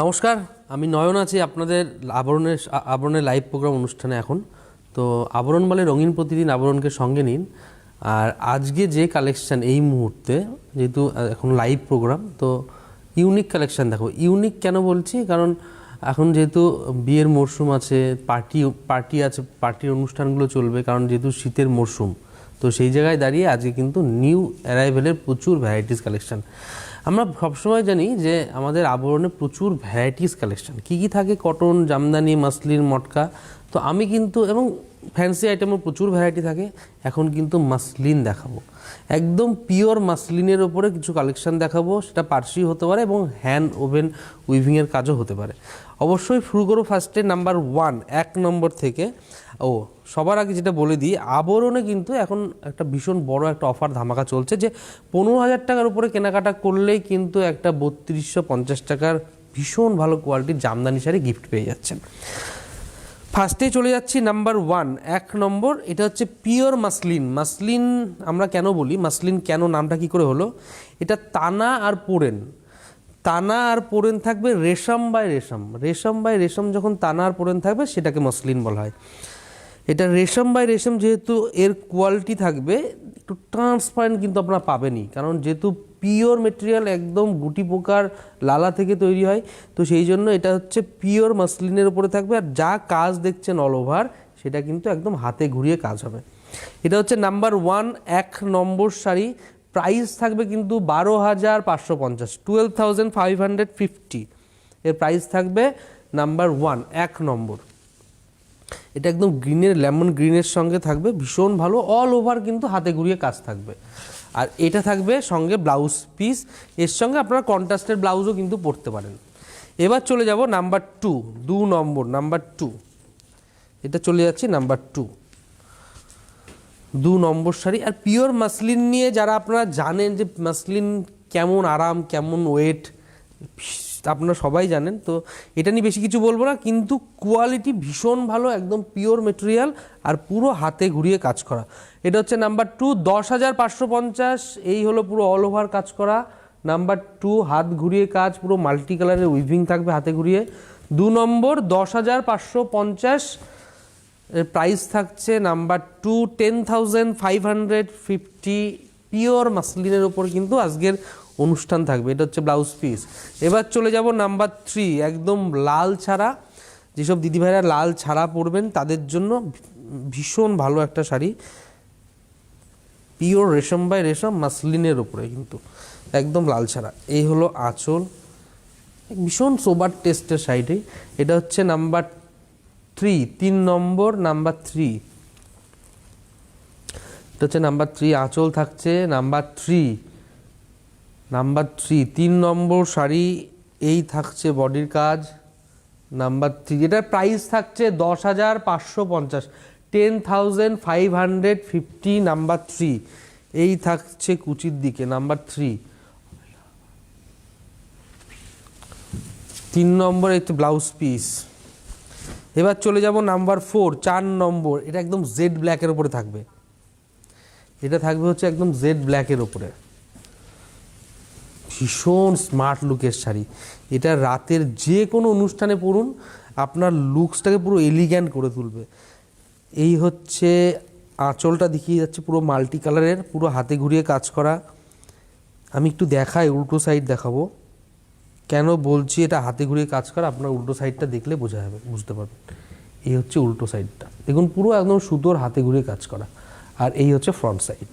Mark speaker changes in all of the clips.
Speaker 1: নমস্কার, আমি নয়ন আছি আপনাদের আবরণের আবরণের লাইভ প্রোগ্রাম অনুষ্ঠানে এখন। তো আবরণ বলে রঙিন প্রতিদিন আবরণকে সঙ্গে নিন। আর আজকে যে কালেকশান এই মুহূর্তে, যেহেতু এখন লাইভ প্রোগ্রাম তো ইউনিক কালেকশন দেখো। ইউনিক কেন বলছি? কারণ এখন যেহেতু বিয়ের মরশুম আছে পার্টি পার্টি আছে পার্টির অনুষ্ঠানগুলো চলবে, কারণ যেহেতু শীতের মরশুম, তো সেই জায়গায় দাঁড়িয়ে আজকে কিন্তু নিউ অ্যারাইভেলের প্রচুর ভ্যারাইটিস কালেকশন আমরা সবসময় জানি যে আমাদের আবরণে প্রচুর ভ্যারাইটিস কালেকশন কী কী থাকে? কটন জামদানি মাসলিন মটকা তো আমি কিন্তু এবং ফ্যান্সি আইটেমও প্রচুর ভ্যারাইটি থাকে। এখন কিন্তু মাসলিন দেখাবো। একদম পিওর মাসলিনের ওপরে কিছু কালেকশন দেখাবো। সেটা পার্সি হতে পারে এবং হ্যান্ড ওভেন উইভিংয়ের কাজও হতে পারে। অবশ্যই শুরু করো ফার্স্টে নাম্বার ওয়ান এক নম্বর থেকে। ও, সবার আগে যেটা বলে দিই, আবরণে কিন্তু এখন একটা ভীষণ বড় একটা অফার ধামাকা চলছে যে পনেরো হাজার টাকার উপরে কেনাকাটা করলেই কিন্তু একটা বত্রিশশো পঞ্চাশ টাকার ভীষণ ভালো কোয়ালিটির জামদানি শাড়ি গিফট পেয়ে যাচ্ছেন। ফার্স্টে চলে যাচ্ছি নাম্বার ওয়ান এক নম্বর, এটা হচ্ছে পিওর মাসলিন মাসলিন আমরা কেন বলি? মাসলিন কেন নামটা কি করে হলো? এটা তানা আর পোড়েন। তানা আর পোড়েন থাকবে রেশম বাই রেশম। রেশম বাই রেশম যখন তানা আর পোড়েন থাকবে, সেটাকে মসলিন বলা হয়। এটা রেশম বাই রেশম যেহেতু এর কোয়ালিটি থাকবে, একটু ট্রান্সপারেন্ট কিন্তু আপনারা পাবেনই। কারণ যেহেতু পিওর মেটেরিয়াল একদম গুটি পোকার লালা থেকে তৈরি হয়, তো সেই জন্য এটা হচ্ছে পিওর মাসলিনের উপরে থাকবে। আর যা কাজ দেখছেন অল ওভার সেটা কিন্তু একদম হাতে ঘুরিয়ে কাজ হবে। এটা হচ্ছে নাম্বার ওয়ান এক নম্বর শাড়ি। প্রাইস থাকবে কিন্তু বারো হাজার পাঁচশো পঞ্চাশ twelve thousand five hundred fifty এর প্রাইস থাকবে নাম্বার ওয়ান এক নম্বর। এটা একদম গ্রিনের লেমন গ্রিনের সঙ্গে থাকবে, ভীষণ ভালো অল ওভার কিন্তু হাতে ঘুরিয়ে কাজ থাকবে। আর এটা থাকবে সঙ্গে ব্লাউজ পিস এর সঙ্গে আপনারা কন্ট্রাস্টের ব্লাউজও কিন্তু পরতে পারেন। এবার চলে যাব নাম্বার টু দু নম্বর নাম্বার টু এটা চলে যাচ্ছি নাম্বার টু দু নম্বর শাড়ি। আর পিওর মাসলিন নিয়ে যারা আপনারা জানেন যে মাসলিন কেমন আরাম, কেমন ওয়েট আপনারা সবাই জানেন। তো এটা নিয়ে বেশি কিছু বলব না, কিন্তু কোয়ালিটি ভীষণ ভালো, একদম পিওর মেটেরিয়াল আর পুরো হাতে ঘুরিয়ে কাজ করা। এটা হচ্ছে নাম্বার টু দশ হাজার পাঁচশো পঞ্চাশ। এই হলো পুরো অল ওভার কাজ করা। নাম্বার টু হাত ঘুরিয়ে কাজ, পুরো মাল্টি কালারের উইভিং থাকবে হাতে ঘুরিয়ে। দু নম্বর, দশ হাজার পাঁচশো পঞ্চাশ। প্রাইস থাকছে number two ten thousand five hundred fifty pure মাসলিনের ওপর কিন্তু আজকের অনুষ্ঠান থাকবে। এটা হচ্ছে ব্লাউজ পিস এবার চলে যাব নাম্বার থ্রি একদম লাল ছাড়া। যেসব দিদিভাইরা লাল ছাড়া পরবেন, তাদের জন্য ভীষণ ভালো একটা শাড়ি। পিওর রেশম বাই রেশম মাসলিনের ওপরে কিন্তু। একদম লাল ছাড়া। এই হলো আঁচল। ভীষণ সোবার টেস্টের শাড়িটি। এটা হচ্ছে নাম্বার থ্রি তিন নম্বর নাম্বার থ্রি এটা হচ্ছে নাম্বার থ্রি আঁচল থাকছে নাম্বার থ্রি নাম্বার থ্রি তিন নম্বর শাড়ি, এই থাকছে বডির কাজ নাম্বার থ্রি এটার প্রাইস থাকছে দশ হাজার পাঁচশো পঞ্চাশ ten thousand five hundred fifty number three এই থাকছে কুচির দিকে নাম্বার থ্রি তিন নম্বর একটু ব্লাউজ পিস এবার চলে যাব নাম্বার ফোর, চার নম্বর। এটা একদম জেড ব্ল্যাকের ওপরে থাকবে। এটা থাকবে হচ্ছে একদম জেড ব্ল্যাকের ওপরে ভীষণ স্মার্ট লুকের শাড়ি। এটা রাতের যে কোনো অনুষ্ঠানে পরুন, আপনার লুকসটাকে পুরো এলিগ্যান্ট করে তুলবে। এই হচ্ছে আঁচলটা দেখিয়ে যাচ্ছে পুরো মাল্টি কালারের পুরো হাতে ঘুরিয়ে কাজ করা। আমি একটু দেখাই, উল্টো সাইড দেখাবো। কেন বলছি এটা হাতে ঘুরিয়ে কাজ করা? আপনার উল্টো সাইডটা দেখলে বোঝা যাবে, বুঝতে পারবেন। এই হচ্ছে উল্টো সাইডটা দেখুন, পুরো একদম সুতোর হাতে ঘুরিয়ে কাজ করা। আর এই হচ্ছে ফ্রন্ট সাইড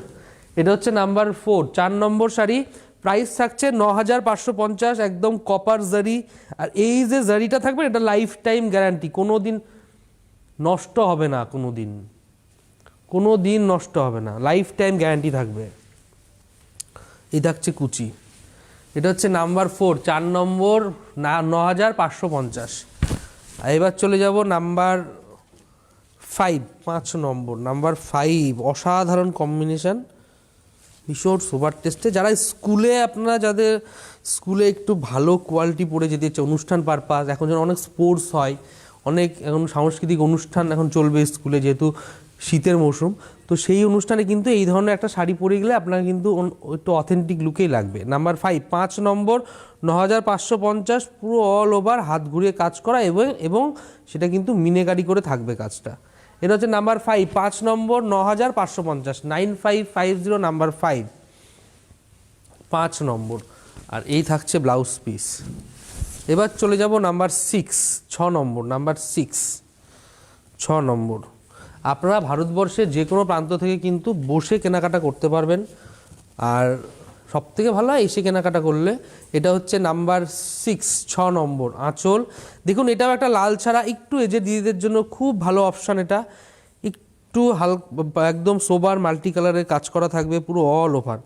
Speaker 1: এটা হচ্ছে নাম্বার ফোর চার নম্বর শাড়ি। প্রাইস থাকছে ন হাজার পাঁচশো পঞ্চাশ, একদম কপার জারি আর এই যে জারিটা থাকবে, এটা লাইফ টাইম গ্যারান্টি কোনো দিন নষ্ট হবে না কোনো দিন কোনো দিন নষ্ট হবে না। লাইফ টাইম গ্যারান্টি থাকবে। এই থাকছে কুচি। এটা হচ্ছে নাম্বার ফোর, চার নম্বর, না ন হাজার পাঁচশো পঞ্চাশ। এবার চলে যাব নাম্বার ফাইভ, পাঁচ নম্বর। নাম্বার ফাইভ, অসাধারণ কম্বিনেশান। ভীষণ সুপার টেস্টে। যারা স্কুলে, আপনারা যাদের স্কুলে একটু ভালো কোয়ালিটি পড়ে যেতে হচ্ছে অনুষ্ঠান পারপাস, এখন যেন অনেক স্পোর্টস হয়, অনেক এখন সাংস্কৃতিক অনুষ্ঠান এখন চলবে স্কুলে, যেহেতু শীতের মৌসুম। তো সেই অনুষ্ঠানে কিন্তু এই ধরনের একটা শাড়ি পরে গেলে আপনার কিন্তু একটু অথেন্টিক লুকেই লাগবে। নাম্বার ফাইভ পাঁচ নম্বর ন হাজার পাঁচশো পঞ্চাশ, পুরো অল ওভার হাত ঘুরিয়ে কাজ করা এবং এবং সেটা কিন্তু মিনেকারি করে থাকবে কাজটা। এটা হচ্ছে নাম্বার ফাইভ পাঁচ নম্বর ন হাজার পাঁচশো পঞ্চাশ nine five five zero number five পাঁচ নম্বর, আর এই থাকছে ব্লাউজ পিস এবার চলে যাব নাম্বার সিক্স ছ নম্বর নাম্বার সিক্স ছ নম্বর। আপনারা ভারতবর্ষের যে কোনো প্রান্ত থেকে কিন্তু বসে কেনাকাটা করতে পারবেন। আর সব থেকে ভালো হয় এসে কেনাকাটা করলে, এটা হচ্ছে নাম্বার সিক্স, ছ নম্বর আঁচল। দেখুন, এটাও একটা লাল ছাড়া, একটু এজে দিদিদের জন্য খুব ভালো অপশান এটা। একটু হালকা, একদম সোবার মাল্টি কালারের কাজ করা থাকবে, পুরো অল ওভার।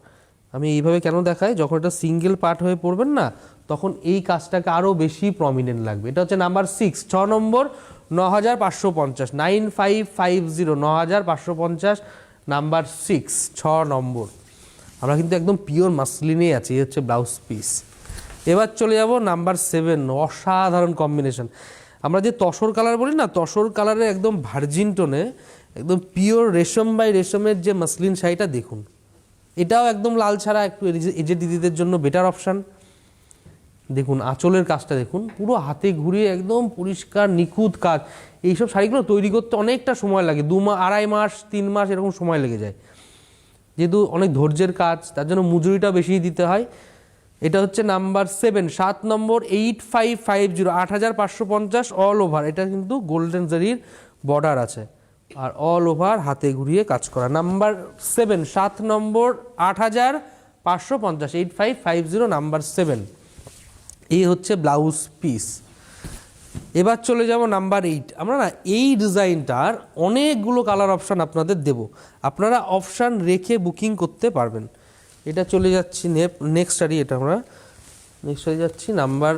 Speaker 1: আমি এইভাবে কেন দেখাই? যখন এটা সিঙ্গেল পার্ট হয়ে পড়বেন না, তখন এই কাজটাকে আরও বেশি প্রমিনেন্ট লাগবে। এটা হচ্ছে নাম্বার সিক্স, ছ নম্বর ন হাজার পাঁচশো পঞ্চাশ, নাইন ফাইভ ফাইভ জিরো ন হাজার পাঁচশো পঞ্চাশ, নাম্বার সিক্স, ছ নম্বর। আমরা কিন্তু একদম পিওর মাসলিনেই আছি, এই হচ্ছে ব্লাউজ পিস। এবার চলে যাব নাম্বার সেভেন, অসাধারণ কম্বিনেশন। আমরা যে তসর কালার বলি না, তসর কালারে একদম ভার্জিন টোনে, একদম পিওর রেশম বাই রেশমের যে মাসলিন শাড়িটা দেখুন। এটাও একদম লাল ছাড়া একটু এজে দিদিদের জন্য বেটার অপশান দেখুন, আঁচলের কাজটা দেখুন, পুরো হাতে ঘুরিয়ে একদম পরিষ্কার, নিখুঁত কাজ। এইসব শাড়িগুলো তৈরি করতে অনেকটা সময় লাগে, দু মাস আড়াই মাস, তিন মাস এরকম সময় লেগে যায়। যেহেতু অনেক ধৈর্যের কাজ, তার জন্য মজুরিটা বেশি দিতে হয়। এটা হচ্ছে নাম্বার সেভেন, সাত নম্বর এইট ফাইভ ফাইভ জিরো, আট হাজার পাঁচশো পঞ্চাশ, অল ওভার। এটা কিন্তু গোল্ডেন জারির বর্ডার আছে। আর অল ওভার হাতে ঘুরিয়ে কাজ করা। নাম্বার সেভেন, সাত নম্বর আট হাজার পাঁচশো পঞ্চাশ, eight five five zero, number seven. এই হচ্ছে ব্লাউজ পিস। এবার চলে যাব নাম্বার এইট আমরা না এই ডিজাইনটার অনেকগুলো কালার অপশান আপনাদের দেব। আপনারা অপশান রেখে বুকিং করতে পারবেন। এটা চলে যাচ্ছি নেক্সট স্টাডি এটা আমরা। নেক্সট স্টাডি যাচ্ছি নাম্বার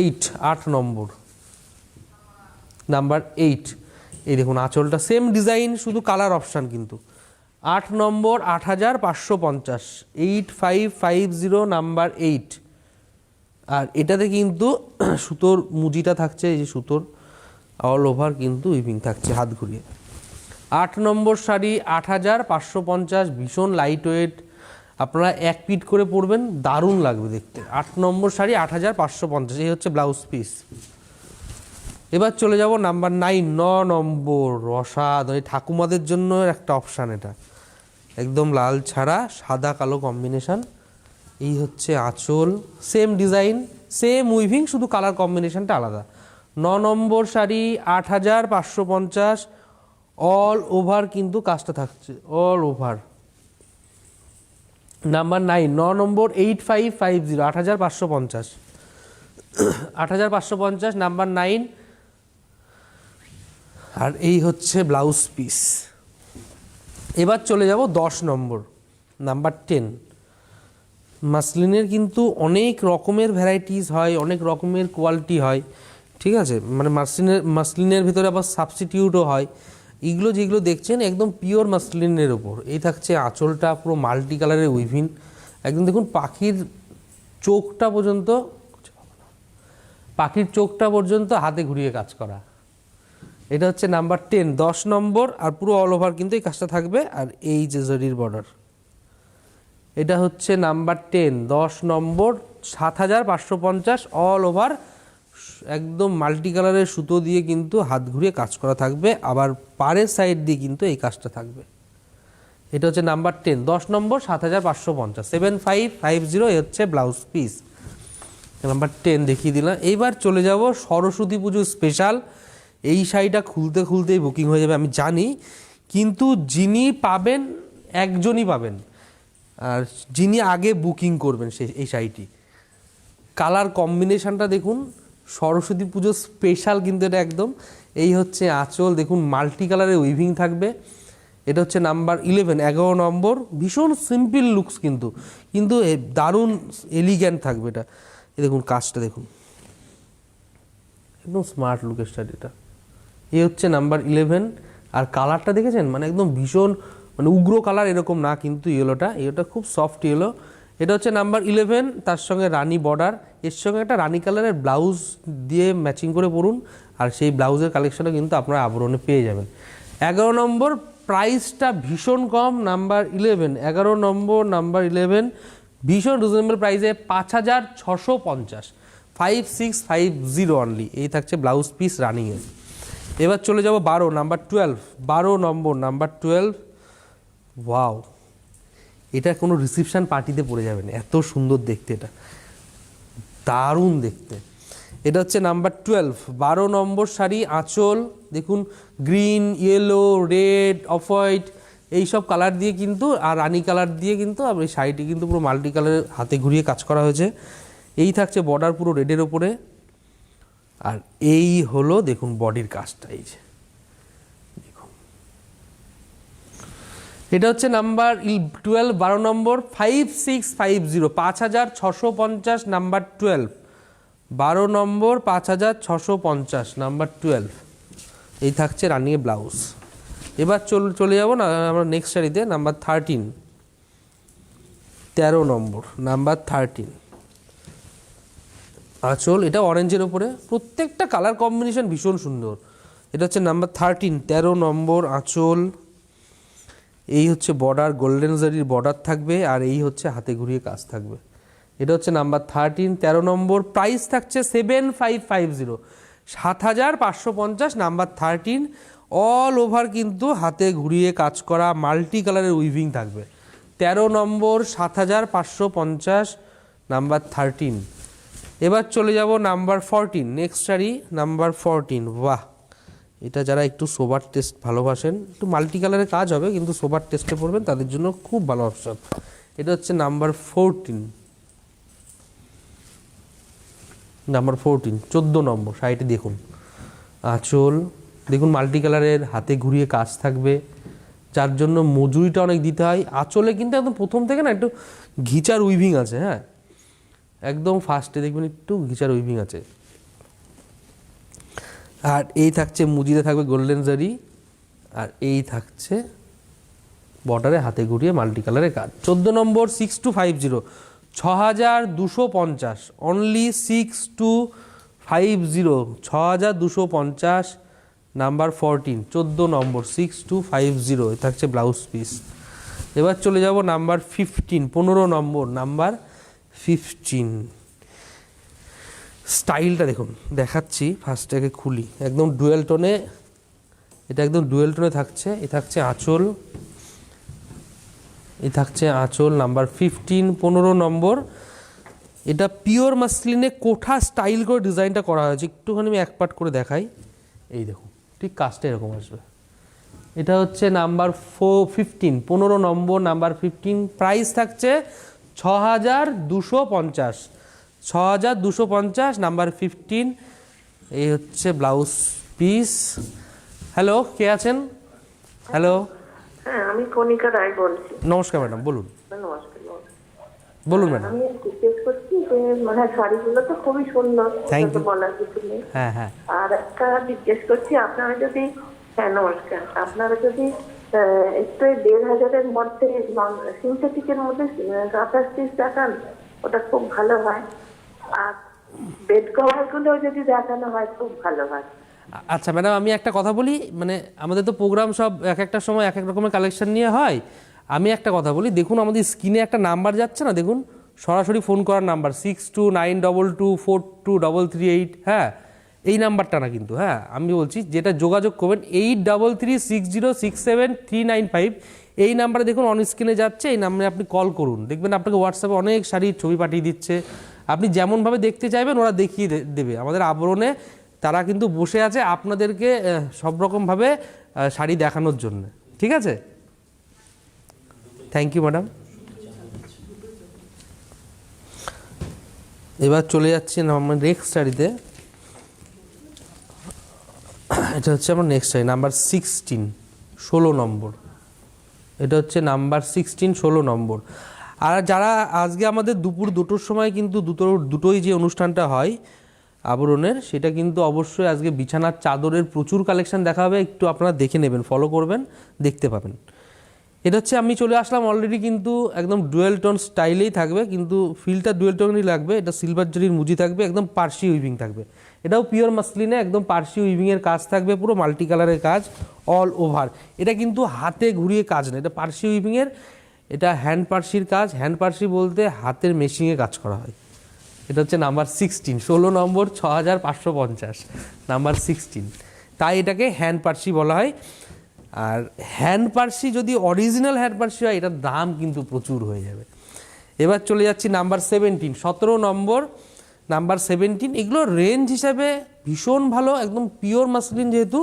Speaker 1: এইট আট নম্বর। নাম্বার এইট এই দেখুন, আঁচলটা সেম ডিজাইন শুধু কালার অপশান কিন্তু। আট নম্বর আট হাজার পাঁচশো পঞ্চাশ। Eight five five zero number eight আর এটাতে কিন্তু সুতোর মুজিটা থাকছে, এই যে সুতোর অল ওভার কিন্তু উইভিং থাকছে হাত ঘুরিয়ে। আট নম্বর শাড়ি, আট হাজার পাঁচশো পঞ্চাশ, ভীষণ লাইট ওয়েট আপনারা এক পিট করে পরবেন, দারুণ লাগবে দেখতে। আট নম্বর শাড়ি, আট হাজার পাঁচশো পঞ্চাশ, এই হচ্ছে ব্লাউজ পিস এবার চলে যাব নাম্বার নাইন ন নম্বর, অসাধারণ। এই ঠাকুমাদের জন্য একটা অপশান এটা। একদম লাল ছাড়া, সাদা কালো কম্বিনেশন এই হচ্ছে আঁচল সেম ডিজাইন সেম উইভিং শুধু কালার কম্বিনেশনটা আলাদা। ন নম্বর শাড়ি, আট হাজার পাঁচশো পঞ্চাশ অল ওভার কিন্তু কাজটা থাকছে অল ওভার নাম্বার নাইন ন নম্বর এইট ফাইভ ফাইভ জিরো আট হাজার পাঁচশো পঞ্চাশ। আট হাজার পাঁচশো পঞ্চাশ নাম্বার নাইন আর এই হচ্ছে ব্লাউজ পিস এবার চলে যাব দশ নম্বর নাম্বার টেন মাসলিনের কিন্তু অনেক রকমের ভ্যারাইটিস হয়, অনেক রকমের কোয়ালিটি হয়, ঠিক আছে? মানে মাসলিনের মাসলিনের ভিতরে আবার সাবস্টিটিউটও হয়। এগুলো যেগুলো দেখছেন, একদম পিওর মাসলিনের ওপর। এই থাকছে আঁচলটা পুরো মাল্টি কালারের উইভিন একদম দেখুন, পাখির চোখটা পর্যন্ত, পাখির চোখটা পর্যন্ত হাতে ঘুরিয়ে কাজ করা। এটা হচ্ছে নাম্বার টেন দশ নম্বর, আর পুরো অল ওভার কিন্তু এই কাজটা থাকবে। আর এই যে জরির বর্ডার এটা হচ্ছে নাম্বার টেন, দশ নম্বর, সাত হাজার পাঁচশো পঞ্চাশ অল ওভার একদম মাল্টি কালারের সুতো দিয়ে কিন্তু হাত ঘুরিয়ে কাজ করা থাকবে, আবার পাড়ের সাইড দিয়ে কিন্তু এই কাজটা থাকবে। এটা হচ্ছে নাম্বার টেন, দশ নম্বর, সাত হাজার পাঁচশো পঞ্চাশ সেভেন ফাইভ ফাইভ জিরো এ হচ্ছে ব্লাউজ পিস নাম্বার টেন দেখিয়ে দিলাম। এইবার চলে যাব সরস্বতী পুজো স্পেশাল এই শাড়িটা খুলতে খুলতেই বুকিং হয়ে যাবে, আমি জানি। কিন্তু যিনি পাবেন, একজনই পাবেন। আর যিনি আগে বুকিং করবেন সেই, এই শাড়িটি। কালার কম্বিনেশনটা দেখুন, সরস্বতী পুজো স্পেশাল কিন্তু এটা একদম। এই হচ্ছে আঁচল, দেখুন মাল্টি কালারের উইভিং থাকবে। এটা হচ্ছে নাম্বার ইলেভেন এগারো নম্বর। ভীষণ সিম্পল লুকস কিন্তু। কিন্তু দারুণ এলিগ্যান্ট থাকবে এটা। এ দেখুন কাজটা দেখুন। একদম স্মার্ট লুকের স্টাডিটা এই হচ্ছে নাম্বার ইলেভেন আর কালারটা দেখেছেন? মানে একদম ভীষণ মানে উগ্র কালার এরকম না কিন্তু ইয়েলোটা ইয়েলোটা খুব সফট ইয়েলো এটা হচ্ছে নাম্বার ইলেভেন তার সঙ্গে রানি বর্ডার এর সঙ্গে একটা রানি কালারের ব্লাউজ দিয়ে ম্যাচিং করে পরুন, আর সেই ব্লাউজের কালেকশনও কিন্তু আপনারা আবরণে পেয়ে যাবেন। এগারো নম্বর প্রাইসটা ভীষণ কম নাম্বার ইলেভেন এগারো নম্বর নাম্বার ইলেভেন ভীষণ রিজনেবল প্রাইসে পাঁচ হাজার ছশো পঞ্চাশ। Five six five zero only এই থাকছে ব্লাউজ পিস রানিংয়ে এবার চলে যাব বারো নাম্বার টুয়েলভ বারো নম্বর নাম্বার টুয়েলভ ওয়াও। এটা কোনো রিসিপশন পার্টিতে পড়ে যাবে না। এত সুন্দর দেখতে এটা। দারুণ দেখতে। এটা হচ্ছে নাম্বার টুয়েলভ বারো নম্বর শাড়ি, আঁচল, দেখুন green yellow red off white এইসব কালার দিয়ে কিন্তু, আর রানি কালার দিয়ে কিন্তু, আর এই শাড়িটি কিন্তু পুরো মাল্টি কালারের হাতে ঘুরিয়ে কাজ করা হয়েছে। এই থাকছে বর্ডার পুরো রেডের ওপরে আর এই হলো, দেখুন বডির কাজটা, এই যে। এটা হচ্ছে নাম্বার টুয়েলভ বারো নম্বর ফাইভ সিক্স ফাইভ জিরো পাঁচ হাজার ছশো পঞ্চাশ, নাম্বার টুয়েলভ বারো নম্বর, পাঁচ হাজার ছশো পঞ্চাশ, নাম্বার টুয়েলভ এই থাকছে রানিয়ে ব্লাউজ এবার চল চলে যাব না, আমরা নেক্সট শাড়িতে নাম্বার থার্টিন তেরো নম্বর, নাম্বার থার্টিন আঁচল এটা অরেঞ্জের ওপরে প্রত্যেকটা কালার কম্বিনেশন ভীষণ সুন্দর। এটা হচ্ছে নাম্বার থার্টিন তেরো নম্বর আঁচল। এই হচ্ছে বর্ডার গোল্ডেন জারির বর্ডার থাকবে আর এই হচ্ছে হাতে ঘুরিয়ে কাজ থাকবে। এটা হচ্ছে নাম্বার থার্টিন তেরো নম্বর প্রাইস থাকছে সেভেন ফাইভ ফাইভ জিরো সাত হাজার পাঁচশো পঞ্চাশ নাম্বার থার্টিন অল ওভার কিন্তু হাতে ঘুরিয়ে কাজ করা মাল্টি কালারের উইভিং থাকবে। তেরো নম্বর, সাত হাজার পাঁচশো পঞ্চাশ নাম্বার থার্টিন এবার চলে যাব number fourteen next sari number fourteen বাহ! এটা যারা একটু সোবার টেস্ট ভালোবাসেন, একটু মাল্টি কালারের কাজ হবে, কিন্তু সোবার টেস্টে পড়বেন, তাদের জন্য খুব ভালো অপশন এটা হচ্ছে নাম্বার ফোরটিন নাম্বার ফোরটিন চোদ্দ নম্বর শাড়িটি দেখুন। আঁচল, দেখুন মাল্টি কালারের হাতে ঘুরিয়ে কাজ থাকবে। যার জন্য মজুরিটা অনেক দিতে হয়। আঁচলে কিন্তু একদম প্রথম থেকে না একটু ঘিচার উইভিং আছে হ্যাঁ? একদম ফার্স্টে দেখবেন একটু ঘিচার উইভিং আছে। আর এই থাকছে মুজিতে থাকবে গোল্ডেন জারি আর এই থাকছে বর্ডারে হাতে ঘুরিয়ে মাল্টি কালারের কাজ চোদ্দ নম্বর সিক্স টু ফাইভ জিরো ছ হাজার দুশো পঞ্চাশ only six two five zero ছ হাজার দুশো পঞ্চাশ নাম্বার ফোরটিন চোদ্দ নম্বর সিক্স টু ফাইভ জিরো থাকছে ব্লাউজ পিস এবার চলে যাব নাম্বার ফিফটিন পনেরো নম্বর নাম্বার ফিফটিন স্টাইলটা দেখুন, দেখাচ্ছি ফার্স্টটাকে খুলি। একদম ডুয়েল টোনে, এটা একদম ডুয়েল টোনে থাকছে, এ থাকছে আঁচল। এ থাকছে আঁচল নাম্বার ফিফটিন পনেরো নম্বর। এটা পিওর মাসলিনে কোঠা স্টাইল করে ডিজাইনটা করা হয়েছে, একটুখানি আমি এক পার্ট করে দেখাই। এই দেখুন, ঠিক কাজটা এরকম আসবে। এটা হচ্ছে নাম্বার ফো ফিফটিন পনেরো নম্বর, নাম্বার ফিফটিন প্রাইস থাকছে ছ হাজার দুশো পঞ্চাশ। ছ হাজার দুশো পঞ্চাশ নাম্বার ফিফটিন এই হচ্ছে ব্লাউজ পিস হ্যালো কে আছেন? হ্যালো
Speaker 2: হ্যাঁ আমি কণিকা রায় বলছি।
Speaker 1: নমস্কার ম্যাডাম বলুন।
Speaker 2: নমস্কার
Speaker 1: বলুন ম্যাডাম
Speaker 2: আমি জিজ্ঞেস করছি যে মানে শাড়িগুলো তো খুবই সুন্দর তো
Speaker 1: you.
Speaker 2: বলার কিছু নেই।
Speaker 1: হ্যাঁ হ্যাঁ।
Speaker 2: আর একটা জিজ্ঞেস করছি আপনারা যদি হ্যাঁ নমস্কার। আপনারা যদি একটু দেড় হাজারের মধ্যে সিনথেটিকের মধ্যে কাঁথা স্টিচ দেখান ওটা খুব ভালো হয়। বেড কভারগুলো যদি দেখানো হয়, খুব ভালো হয়।
Speaker 1: আচ্ছা ম্যাডাম, আমি একটা কথা বলি মানে আমাদের তো প্রোগ্রাম সব এক একটা সময় এক এক রকমের কালেকশন নিয়ে হয়। আমি একটা কথা বলি, দেখুন, আমাদের স্ক্রিনে একটা নাম্বার যাচ্ছে না, দেখুন, সরাসরি ফোন করার number six two nine double two four two double three eight হ্যাঁ এই নাম্বারটা না কিন্তু হ্যাঁ আমি বলছি, যেটা যোগাযোগ করবেন eight double three six zero six seven three nine five এই নাম্বারে দেখুন অন স্ক্রিনে যাচ্ছে, এই নাম্বারে আপনি কল করুন। দেখবেন, আপনাকে হোয়াটসঅ্যাপে অনেক শাড়ির ছবি পাঠিয়ে দিচ্ছে আপনি যেমনভাবে দেখতে চাইবেন, ওরা দেখিয়ে দেবে। আমাদের আবরণে তারা কিন্তু বসে আছে আপনাদেরকে সব রকমভাবে শাড়ি দেখানোর জন্য। ঠিক আছে? থ্যাংক ইউ ম্যাডাম এবার চলে যাচ্ছি আমার নেক্সট শাড়িতে। এটা হচ্ছে আমার নেক্সট শাড়ি নাম্বার সিক্সটিন ষোলো নম্বর। এটা হচ্ছে নাম্বার সিক্সটিন ষোলো নম্বর। আর যারা আজকে আমাদের দুপুর দুটোর সময় কিন্তু দুটো, দুটোই যে অনুষ্ঠানটা হয় আবরণের, সেটা কিন্তু অবশ্যই আজকে বিছানার চাদরের প্রচুর কালেকশন দেখা হবে। একটু আপনারা দেখে নেবেন ফলো করবেন, দেখতে পাবেন। এটা হচ্ছে আমি চলে আসলাম অলরেডি কিন্তু একদম ডুয়েল টোন স্টাইলেই থাকবে, কিন্তু ফিলটা ডুয়েল টোনই লাগবে। এটা সিলভার জরির মুজি থাকবে, একদম পার্সি উইভিং থাকবে। এটাও পিওর মাসলিনে একদম পার্সি উইভিংয়ের কাজ থাকবে, পুরো মাল্টি কালারের কাজ অল ওভার এটা কিন্তু হাতে ঘুরিয়ে কাজ না, এটা পার্সি উইভিংয়ের এটা হ্যান্ড পার্সির কাজ। হ্যান্ড পার্সি বলতে হাতের মেশিনে কাজ করা হয়। এটা হচ্ছে নাম্বার সিক্সটিন ষোলো নম্বর ছ হাজার পাঁচশো পঞ্চাশ। নাম্বার সিক্সটিন তাই এটাকে হ্যান্ড পার্সি বলা হয়। আর হ্যান্ড পার্সি যদি অরিজিনাল হ্যান্ড পার্সি হয়, এটার দাম কিন্তু প্রচুর হয়ে যাবে। এবার চলে যাচ্ছি নাম্বার সেভেন্টিন সতেরো নম্বর নাম্বার সেভেন্টিন এগুলো রেঞ্জ হিসাবে ভীষণ ভালো, একদম পিওর মাসলিন যেহেতু।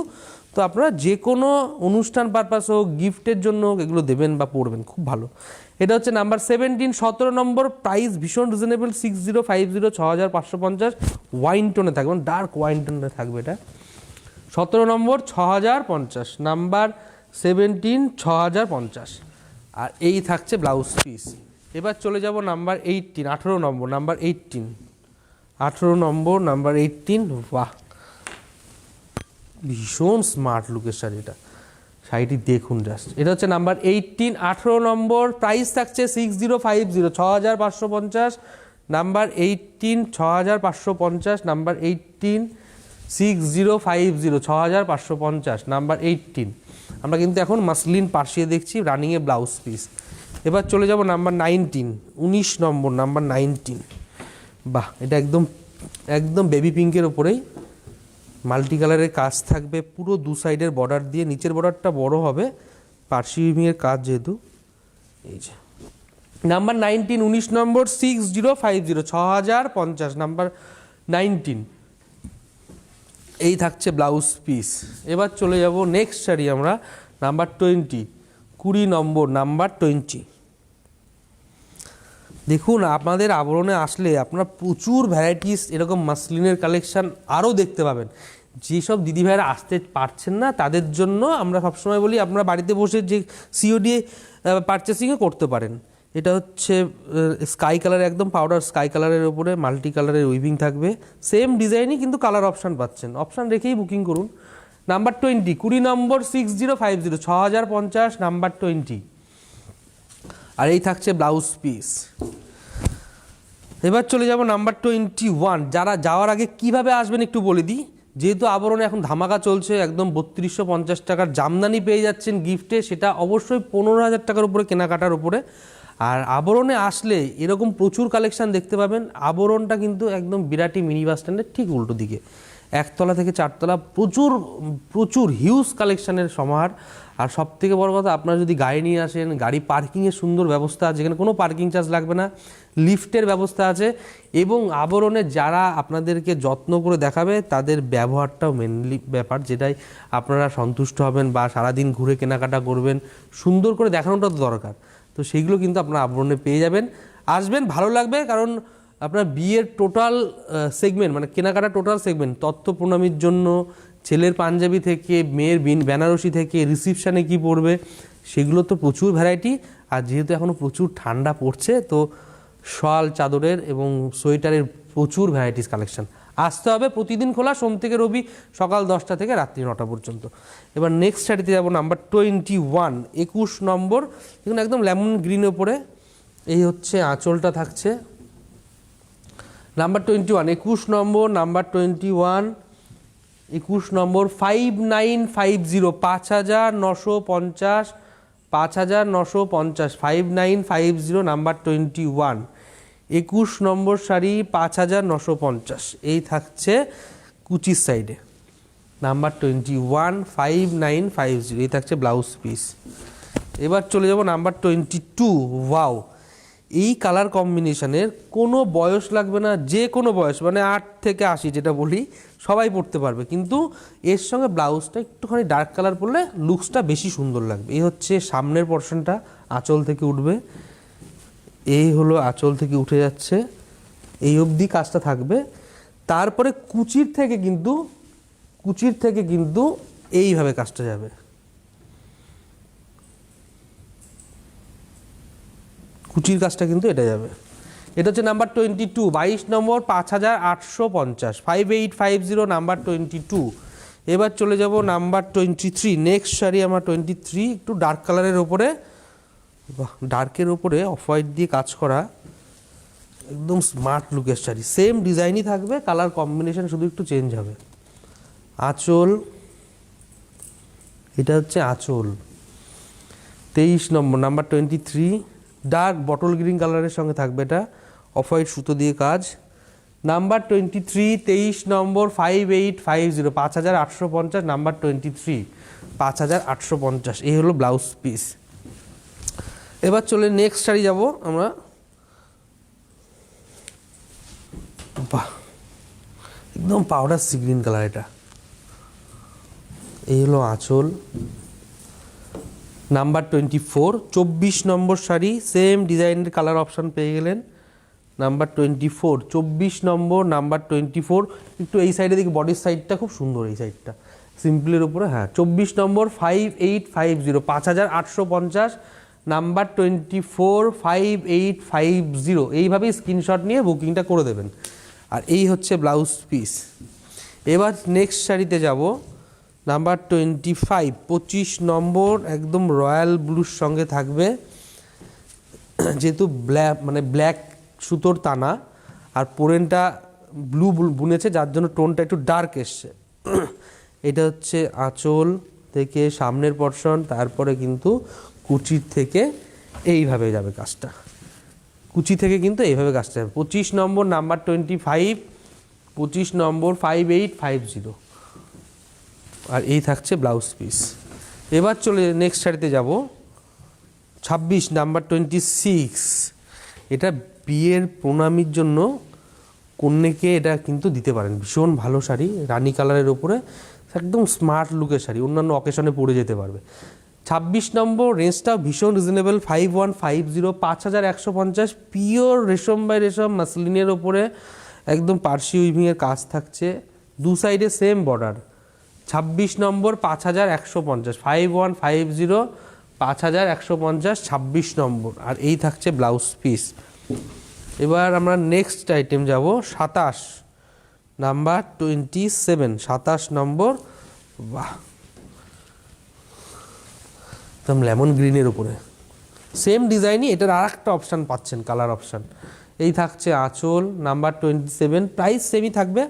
Speaker 1: তো আপনারা যে কোনো অনুষ্ঠান পারপাস হোক গিফটের জন্য হোক, এগুলো দেবেন বা পড়বেন, খুব ভালো। এটা হচ্ছে নাম্বার সেভেন্টিন সতেরো নম্বর প্রাইস ভীষণ reasonable six zero five zero ছ হাজার পাঁচশো পঞ্চাশ। ওয়াইন টোনে থাকবে ডার্ক ওয়াইন টোনে থাকবে এটা। সতেরো নম্বর, ছ হাজার পঞ্চাশ। নাম্বার সেভেন্টিন ছ হাজার পঞ্চাশ। আর এই থাকছে ব্লাউজ পিস এবার চলে যাব নাম্বার এইটিন আঠেরো নম্বর নাম্বার এইটিন আঠেরো নম্বর নাম্বার এইটিন বাহ। ভীষণ স্মার্ট লুকের শাড়িটা শাড়িটি দেখুন জাস্ট এটা হচ্ছে নাম্বার এইটিন আঠেরো নম্বর প্রাইস থাকছে সিক্স জিরো ফাইভ জিরো ছ হাজার পাঁচশো পঞ্চাশ। নাম্বার এইটিন ছ হাজার পাঁচশো পঞ্চাশ। Number eighteen six zero five zero ছ হাজার পাঁচশো পঞ্চাশ। নাম্বার এইটিন আমরা কিন্তু এখন মাসলিন পার্সিয়ে দেখছি রানিংয়ে ব্লাউজ পিস এবার চলে যাব নাম্বার নাইনটিন উনিশ নম্বর নাম্বার নাইনটিন বাহ, এটা একদম একদম বেবি পিঙ্কের ওপরেই। মাল্টি কালারের কাজ থাকবে পুরো দু সাইডের বর্ডার দিয়ে, নিচের বর্ডারটা বড় হবে পার্সি উইভিংয়ের কাজ যেহেতু, এই যে। নাম্বার নাইনটিন উনিশ নম্বর সিক্স জিরো ফাইভ জিরো ছ হাজার পঞ্চাশ নাম্বার নাইনটিন এই থাকছে ব্লাউজ পিস এবার চলে যাব নেক্সট শাড়ি আমরা নাম্বার টোয়েন্টি কুড়ি নম্বর নাম্বার টোয়েন্টি দেখুন, আপনাদের আবরণে আসলে আপনারা প্রচুর ভ্যারাইটিস এরকম মাসলিনের কালেকশান আরও দেখতে পাবেন। যেসব দিদিভাইরা আসতে পারছেন না, তাদের জন্য আমরা সবসময় বলি, আপনারা বাড়িতে বসে যে সিওডি পারচেসিংও করতে পারেন। এটা হচ্ছে স্কাই কালার একদম পাউডার স্কাই কালারের ওপরে মাল্টি কালারের উইভিং থাকবে। সেম ডিজাইনই কিন্তু কালার অপশান পাচ্ছেন। অপশান রেখেই বুকিং করুন। নাম্বার টোয়েন্টি কুড়ি নম্বর সিক্স জিরো ফাইভ জিরো ছ হাজার পঞ্চাশ নাম্বার টোয়েন্টি আর এই থাকছে ব্লাউজ পিস এবার চলে যাব নাম্বার টোয়েন্টি ওয়ান যারা যাওয়ার আগে কীভাবে আসবেন একটু বলে দিই? যেহেতু আবরণে এখন ধামাকা চলছে, একদম বত্রিশশো পঞ্চাশ টাকার জামদানি পেয়ে যাচ্ছেন গিফটে সেটা অবশ্যই পনেরো হাজার টাকার উপরে, কেনাকাটার উপরে। আর আবরণে আসলে এরকম প্রচুর কালেকশান দেখতে পাবেন। আবরণটা কিন্তু একদম বিরাটি মিনি বাস স্ট্যান্ডের ঠিক উল্টো দিকে। একতলা থেকে চারতলা প্রচুর প্রচুর হিউজ কালেকশানের সমাহার। আর সব থেকে বড় কথা, আপনারা যদি গাড়ি নিয়ে আসেন, গাড়ি পার্কিংয়ের সুন্দর ব্যবস্থা আছে যেখানে কোনো পার্কিং চার্জ লাগবে না, লিফটের ব্যবস্থা আছে, এবং আবরণে যারা আপনাদেরকে যত্ন করে দেখাবে, তাদের ব্যবহারটাও মেনলি ব্যাপার, যেটাই আপনারা সন্তুষ্ট হবেন বা সারাদিন ঘুরে কেনাকাটা করবেন, সুন্দর করে দেখানোটা তো দরকার। তো সেইগুলো কিন্তু আপনারা আবরণে পেয়ে যাবেন। আসবেন, ভালো লাগবে, কারণ আপনার বিয়ের টোটাল সেগমেন্ট মানে কেনাকাটা টোটাল সেগমেন্ট তথ্য প্রণামীর জন্য ছেলের পাঞ্জাবি থেকে, মেয়ের বিন, বেনারসি থেকে রিসিপশানে কি পড়বে সেগুলো তো প্রচুর ভ্যারাইটি আর যেহেতু এখনও প্রচুর ঠান্ডা পড়ছে, তো শাল, চাদরের এবং সোয়েটারের প্রচুর ভ্যারাইটিস কালেকশন আসতে হবে প্রতিদিন খোলা, সোম থেকে রবি, সকাল দশটা থেকে রাত্রি নটা পর্যন্ত। এবার নেক্সট শাড়িতে যাব নাম্বার টোয়েন্টি ওয়ান একুশ নম্বর। দেখুন, একদম লেমন গ্রিন ওপরে, এই হচ্ছে আঁচলটা থাকছে। নাম্বার টোয়েন্টি ওয়ান একুশ নম্বর নাম্বার টোয়েন্টি ওয়ান একুশ নম্বর ফাইভ নাইন ফাইভ জিরো পাঁচ হাজার নশো পঞ্চাশ, পাঁচ হাজার নশো পঞ্চাশ five nine five zero number twenty one একুশ নম্বর শাড়ি পাঁচ হাজার নশো পঞ্চাশ। এই থাকছে কুচির সাইডে number twenty one five nine five zero এই থাকছে ব্লাউজ পিস এবার চলে যাব নাম্বার টোয়েন্টি টু ওয়াও এই কালার কম্বিনেশনের কোনো বয়স লাগবে না, যে কোনো বয়স মানে আট থেকে আশি যেটা বলি, সবাই পড়তে পারবে। কিন্তু এর সঙ্গে ব্লাউজটা একটুখানি ডার্ক কালার পরলে লুকসটা বেশি সুন্দর লাগবে। এই হচ্ছে সামনের পোর্শনটা আঁচল থেকে উঠবে। এই হলো আঁচল থেকে উঠে যাচ্ছে। এই অবধি কাজটা থাকবে। তারপরে কুচির থেকে কিন্তু, কুচির থেকে কিন্তু এইভাবে কাজটা যাবে। কুচির কাজটা কিন্তু এটা যাবে। এটা হচ্ছে নাম্বার টোয়েন্টি টু বাইশ নম্বর পাঁচ হাজার আটশো পঞ্চাশ five eight five zero number twenty two এবার চলে যাব number twenty three next sari আমার টোয়েন্টি থ্রি একটু ডার্ক কালারের ওপরে। ডার্কের ওপরে অফ হোয়াইট দিয়ে কাজ করা, একদম স্মার্ট লুকের শাড়ি। সেম ডিজাইনই থাকবে কালার কম্বিনেশন শুধু একটু চেঞ্জ হবে। আঁচল, এটা হচ্ছে আঁচল। তেইশ নম্বর number twenty three dark bottle green কালারের সঙ্গে থাকবে এটা। অফ হোয়াইট সুতো দিয়ে কাজ। নাম্বার টোয়েন্টি থ্রি, তেইশ নম্বর ফাইভ এইট ফাইভ জিরো পাঁচ হাজার আটশো পঞ্চাশ, নাম্বার টোয়েন্টি থ্রি, পাঁচ হাজার আটশো পঞ্চাশ। এই হলো ব্লাউজ পিস। এবার চলে নেক্সট শাড়ি যাব আমরা। বাহ, একদম পাউডার সি গ্রিন কালার এটা। এই হলো আঁচল। নাম্বার টোয়েন্টি ফোর, চব্বিশ নম্বর শাড়ি সেম ডিজাইনের কালার অপশান পেয়ে গেলেন। নাম্বার টোয়েন্টি ফোর, চব্বিশ নম্বর, নাম্বার টোয়েন্টি ফোর, একটু এই সাইডে দেখি বডির সাইডটা খুব সুন্দর এই সাইডটা সিম্পলের উপরে হ্যাঁ চব্বিশ নম্বর ফাইভ এইট ফাইভ জিরো পাঁচ হাজার আটশো পঞ্চাশ, number twenty four five eight five zero এইভাবেই স্ক্রিনশট নিয়ে বুকিংটা করে দেবেন। আর এই হচ্ছে ব্লাউজ পিস এবার নেক্সট শাড়িতে যাব। নাম্বার টোয়েন্টি ফাইভ, পঁচিশ নম্বর একদম রয়্যাল ব্লুর সঙ্গে থাকবে। যেহেতু ব্ল্যাক মানে ব্ল্যাক সুতোর টানা আর পোরেনটা ব্লু বুনেছে, যার জন্য টোনটা একটু ডার্ক এসছে। এটা হচ্ছে আঁচল থেকে সামনের পর্শন তারপরে কিন্তু কুচির থেকে এইভাবে যাবে কাজটা। কুচি থেকে কিন্তু এইভাবে কাজটা যাবে। পঁচিশ নম্বর নাম্বার টোয়েন্টি ফাইভ, পঁচিশ নম্বর ফাইভ এইট ফাইভ জিরো। আর এই থাকছে ব্লাউজ পিস। এবার চলে নেক্সট শাড়িতে যাব। ছাব্বিশ নাম্বার টোয়েন্টি সিক্স এটা বিয়ের প্রণামীর জন্য কন্যাকে এটা কিন্তু দিতে পারেন। ভীষণ ভালো শাড়ি, রানী কালারের ওপরে। একদম স্মার্ট লুকের শাড়ি, অন্যান্য অকেশনে পরে যেতে পারবে। ছাব্বিশ নম্বর রেঞ্জটা ভীষণ reasonable five one five zero পাঁচ হাজার একশো পঞ্চাশ পিওর রেশম বাই রেশম, মাসলিনের ওপরে। একদম পার্সি উইভিংয়ের কাজ থাকছে। দু সাইডে সেম বর্ডার ছাব্বিশ নম্বর পাঁচ হাজার একশো পঞ্চাশ ফাইভ ওয়ান ফাইভ জিরো পাঁচ হাজার একশো পঞ্চাশ, ছাব্বিশ নম্বর। আর এই থাকছে ব্লাউজ পিস। এবার আমরা নেক্সট আইটেম যাব, সাতাশ নাম্বার টোয়েন্টি সেভেন সাতাশ নম্বর, বাহ। একদম লেমন গ্রিনের উপরে। সেম ডিজাইনই এটার আর একটা অপশান পাচ্ছেন কালার অপশান এই থাকছে আঁচল, নাম্বার টোয়েন্টি সেভেন প্রাইস সেমই থাকবে।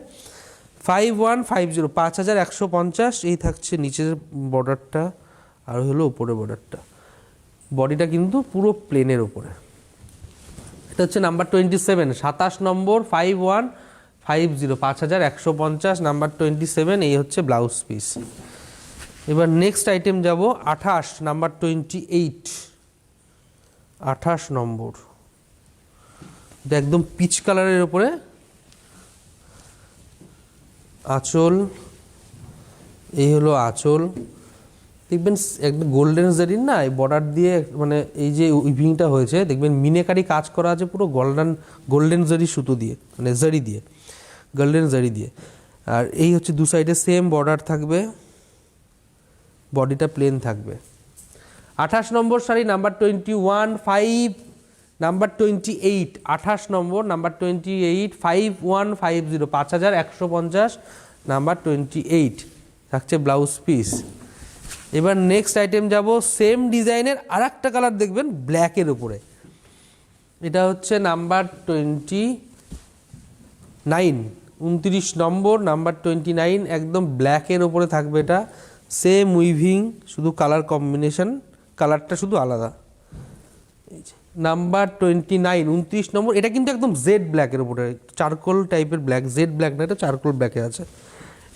Speaker 1: ফাইভ ওয়ান ফাইভ জিরো, পাঁচ হাজার একশো পঞ্চাশ। এই থাকছে নিচের বর্ডারটা আর হলো উপরে বর্ডারটা বডিটা কিন্তু পুরো প্লেনের উপরে। এটা হচ্ছে নাম্বার টোয়েন্টি সেভেন সাতাশ নম্বর, ফাইভ ওয়ান ফাইভ জিরো, পাঁচ হাজার একশো পঞ্চাশ নাম্বার টোয়েন্টি সেভেন এই হচ্ছে ব্লাউজ পিস এবার নেক্সট আইটেম যাব, আঠাশ নাম্বার টোয়েন্টি এইট আঠাশ নম্বর। এটা একদম পিচ কালারের উপরে আঁচল এই হলো আঁচল। দেখবেন একদম গোল্ডেন জারির না, এই বর্ডার দিয়ে মানে এই যে উইভিংটা হয়েছে, দেখবেন মিনেকারি কাজ করা আছে পুরো গোল্ডেন গোল্ডেন জারি সুতো দিয়ে মানে জারি দিয়ে গোল্ডেন জারি দিয়ে। আর এই হচ্ছে দু সাইডে সেম বর্ডার থাকবে বডিটা প্লেন থাকবে। আঠাশ নম্বর sari number twenty one five number twenty eight আঠাশ নম্বর, number twenty eight five one five zero পাঁচ হাজার একশো পঞ্চাশ, নাম্বার টোয়েন্টি এইট থাকছে ব্লাউজ পিস এবার নেক্সট আইটেম যাব সেম ডিজাইনের আর একটা কালার দেখবেন ব্ল্যাকের উপরে। এটা হচ্ছে নাম্বার টোয়েন্টি নাইন উনত্রিশ নম্বর, নাম্বার টোয়েন্টি নাইন একদম ব্ল্যাকের ওপরে থাকবে এটা। সেম উইভিং শুধু কালার কম্বিনেশন কালারটা শুধু আলাদা। নাম্বার টোয়েন্টি নাইন, উনত্রিশ নম্বর, এটা কিন্তু একদম জেড ব্ল্যাকের উপরে, চারকোল টাইপের ব্ল্যাক জেড ব্ল্যাক না, এটা চারকোল ব্ল্যাকে আছে।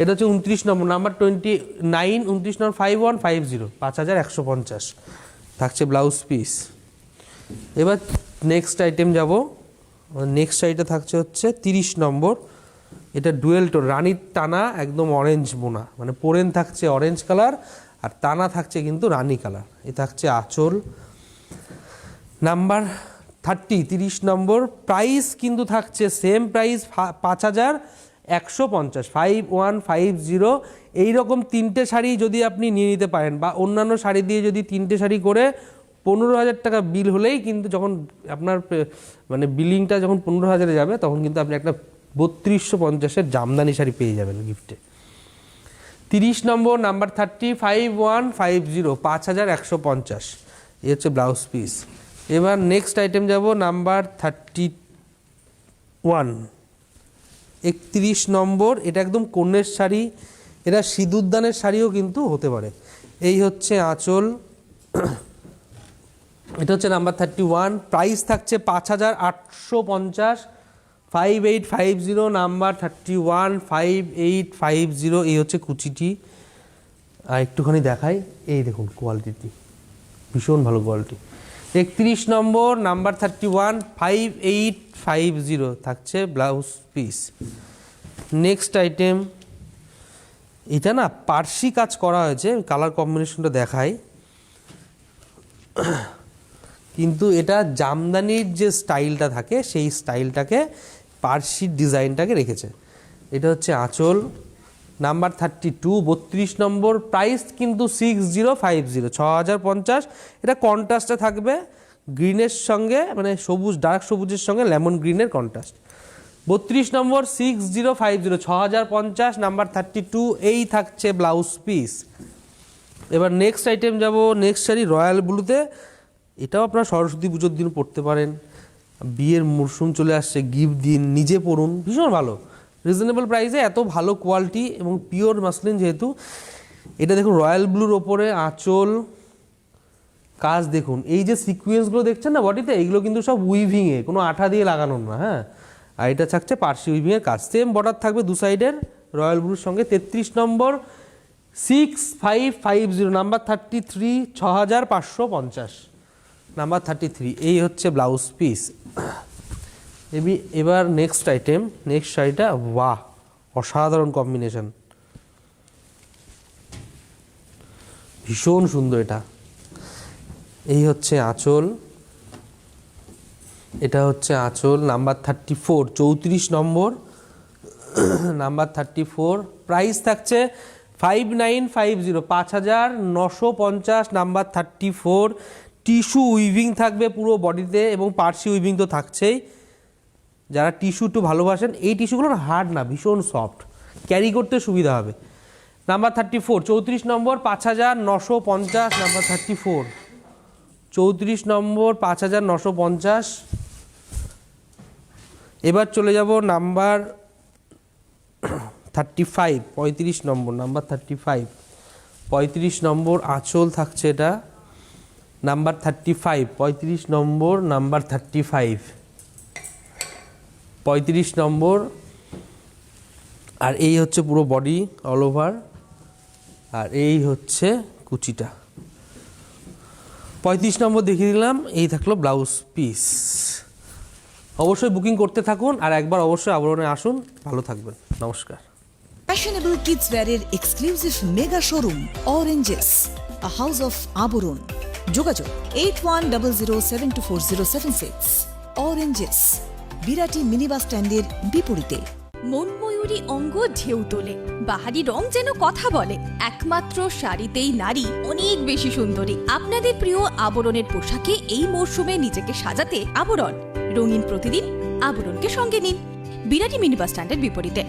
Speaker 1: এটা হচ্ছে উনত্রিশ নম্বর, নাম্বার টোয়েন্টি নাইন, উনত্রিশ নম্বর ফাইভ ওয়ান ফাইভ জিরো পাঁচ হাজার একশো পঞ্চাশ। থাকছে ব্লাউজ পিস এবার নেক্সট আইটেম যাব। নেক্সট আইটে থাকছে হচ্ছে তিরিশ নম্বর, এটা ডুয়েল টোন রানীর টানা একদম অরেঞ্জ বোনা মানে পোরেন থাকছে অরেঞ্জ কালার আর টানা থাকছে কিন্তু রানী কালার এ থাকছে আঁচল। নাম্বার থার্টি তিরিশ নম্বর প্রাইস কিন্তু থাকছে সেম প্রাইস পাঁচ হাজার একশো পঞ্চাশ ফাইভ ওয়ান ফাইভ জিরো এইরকম তিনটে শাড়ি যদি আপনি নিয়ে নিতে পারেন বা অন্যান্য শাড়ি দিয়ে যদি তিনটে শাড়ি করে পনেরো হাজার টাকা বিল হলেই কিন্তু যখন আপনার মানে বিলিংটা যখন পনেরো হাজারে যাবে, তখন কিন্তু আপনি একটা বত্রিশশো পঞ্চাশের জামদানি শাড়ি পেয়ে যাবেন গিফটে তিরিশ নম্বর, number thirty five one five zero পাঁচ হাজার একশো পঞ্চাশ, এই হচ্ছে ব্লাউজ পিস এবার নেক্সট আইটেম যাব নাম্বার থার্টি ওয়ান একত্রিশ নম্বর, এটা একদম কন্যের শাড়ি, এটা সিঁদুরদানের শাড়িও কিন্তু হতে পারে। এই হচ্ছে আঁচল। এটা হচ্ছে নাম্বার থার্টি ওয়ান প্রাইস থাকছে পাঁচ হাজার আটশো পঞ্চাশ five eight five zero number thirty one five eight five zero এই হচ্ছে কুচিটি। আর একটুখানি দেখাই, এই দেখুন কোয়ালিটিটি ভীষণ ভালো কোয়ালিটি একত্রিশ নম্বর, number thirty one five eight five zero থাকছে ব্লাউজ পিস নেক্সট আইটেম এটা না পার্সি কাজ করা হয়েছে কালার কম্বিনেশনটা দেখাই। কিন্তু এটা জামদানির যে স্টাইলটা থাকে, সেই স্টাইলটাকে পার্সির ডিজাইনটাকে রেখেছে। এটা হচ্ছে আঁচল। নাম্বার থার্টি টু বত্রিশ নম্বর প্রাইস কিন্তু সিক্স জিরো ফাইভ জিরো ছ হাজার পঞ্চাশ। এটা কন্ট্রাস্টে থাকবে গ্রিনের সঙ্গে মানে সবুজ ডার্ক সবুজের সঙ্গে লেমন গ্রিনের কন্ট্রাস্ট বত্রিশ নম্বর সিক্স জিরো ফাইভ জিরো ছ হাজার পঞ্চাশ, নাম্বার থার্টি টু এই থাকছে ব্লাউজ পিস এবার নেক্সট আইটেম যাব নেক্সট শাড়ি রয়্যাল ব্লুতে। এটাও আপনার সরস্বতী পুজোর দিন পড়তে পারেন। বিয়ের মরশুম চলে আসছে গিফট দিন নিজে পড়ুন ভীষণ ভালো। রিজনেবল প্রাইসে এত ভালো কোয়ালিটি এবং পিওর মাসলিন যেহেতু, এটা দেখুন রয়্যাল ব্লুর ওপরে আঁচল, কাজ দেখুন। এই যে সিকুয়েন্সগুলো দেখছেন না বডিতে, এইগুলো কিন্তু সব উইভিংয়ে, কোনো আঠা দিয়ে লাগানো না হ্যাঁ? আর এটা থাকছে পার্সি উইভিংয়ের কাজ। সেম বর্ডার থাকবে দু সাইডের রয়্যাল ব্লুর সঙ্গে। তেত্রিশ নম্বর, six five five zero, number thirty three ছ হাজার পাঁচশো পঞ্চাশ। নাম্বার থার্টি থ্রি, এই হচ্ছে ব্লাউজ পিস। এবি, এবার নেক্সট আইটেম নেক্সট শাড়িটা, বাহ, অসাধারণ কম্বিনেশন ভীষণ সুন্দর এটা। এই হচ্ছে আঁচল। এটা হচ্ছে আঁচল নাম্বার থার্টি ফোর চৌত্রিশ নম্বর। নাম্বার থার্টি ফোর প্রাইস থাকছে ফাইভ নাইন ফাইভ জিরো পাঁচ হাজার নশো পঞ্চাশ number thirty four tissue weaving থাকবে পুরো বডিতে এবং পার্সি উইভিং তো থাকছেই। যারা টিস্যু একটু ভালোবাসেন, এই টিস্যুগুলো হার্ড না, ভীষণ সফট ক্যারি করতে সুবিধা হবে। নাম্বার থার্টি ফোর চৌত্রিশ নম্বর পাঁচ হাজার নশো পঞ্চাশ নাম্বার থার্টি ফোর চৌত্রিশ নম্বর পাঁচ হাজার নশো পঞ্চাশ। এবার চলে যাব নাম্বার থার্টি ফাইভ পঁয়ত্রিশ নম্বর নাম্বার থার্টি ফাইভ পঁয়ত্রিশ নম্বর আঁচল থাকছে এটা। নাম্বার থার্টি ফাইভ পঁয়ত্রিশ নম্বর নাম্বার থার্টি ফাইভ পঁয়ত্রিশ নম্বর। আর এই হচ্ছে পুরো বডি অল ওভার আর এই হচ্ছে কুচিটা। পঁয়ত্রিশ নম্বর দেখিয়ে দিলাম, এই থাকল ব্লাউজ পিস অবশ্যই বুকিং করতে থাকুন, আর একবার অবশ্যই আবরণে আসুন। ভালো থাকবেন, নমস্কার।
Speaker 3: Fashionable kids ওয়্যারের exclusive mega showroom Oranges a house of Abaran. যোগাযোগ eight one double zero seven two four zero seven six Oranges Birati minibus স্ট্যান্ডের বিপরীতে।
Speaker 4: মনময়ূরী অঙ্গ ঢেউ তোলে। বাহারি রং যেন কথা বলে। একমাত্র শাড়িতেই নারী অনেক বেশি সুন্দরী। আপনাদের প্রিয় আবরণের পোশাকে এই মরশুমে নিজেকে সাজাতে আবরণ। রঙিন প্রতিদিন আবরণকে সঙ্গে নিন। বিরাটি মিনিবাস স্ট্যান্ডের বিপরীতে।